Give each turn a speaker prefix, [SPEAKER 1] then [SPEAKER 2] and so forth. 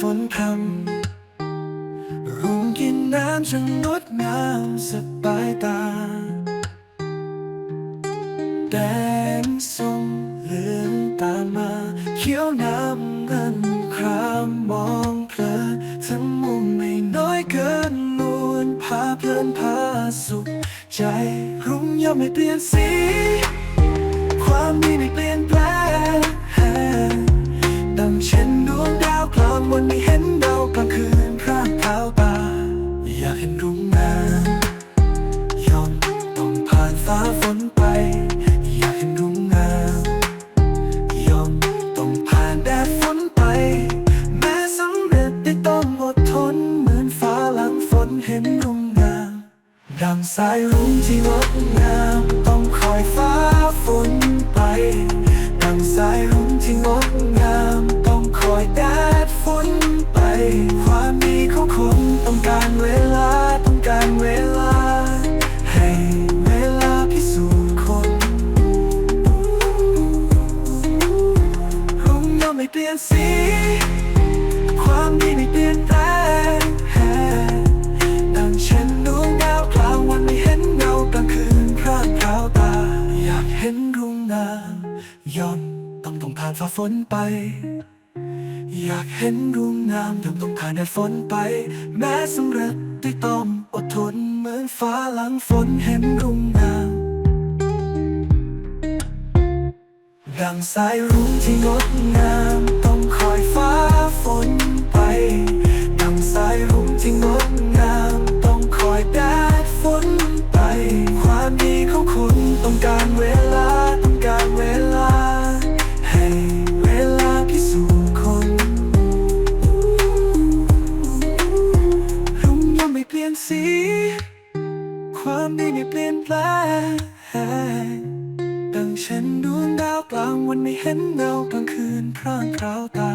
[SPEAKER 1] ำรุ่งกินน้ำช่างงดงามสบายตา แดงส้มเหลืองตามาเขียวน้ำเงินครามมองเพลินทั้งมุมไม่น้อยเกินนวลพาเพลินพาสุขใจรุ่งย่อมไม่เปลี่ยนสี ความดีไม่เปลี่ยนแปลง เห็นรุ่งงามดังสายรุ้งที่งดงาม ต้องคอยฟ้าฝนไป ดังสายรุ้งที่งดงาม ต้องคอยแดดฝนไป ความดีของคนต้องการเวลาต้องการเวลา ให้เวลาพิสูจน์คนรุ่งย่อมไม่เปลี่ยนสี ย่อมต้องต้องผ่านฝ่าฝนไป อยากเห็นรุ่งงามย่อมต้องผ่านแดดฝนไป แม้สำเร็จด้วยต้องอดทนเหมือนฟ้าหลังฝนเห็นรุ่งงาม ดังสายรุ้งที่งดงาม นสีความดีไม่เปลี่ยนแปลงดังฉันดวงดาวกลางวันไม่เห็นเงากลางคืนพร่างคราวตา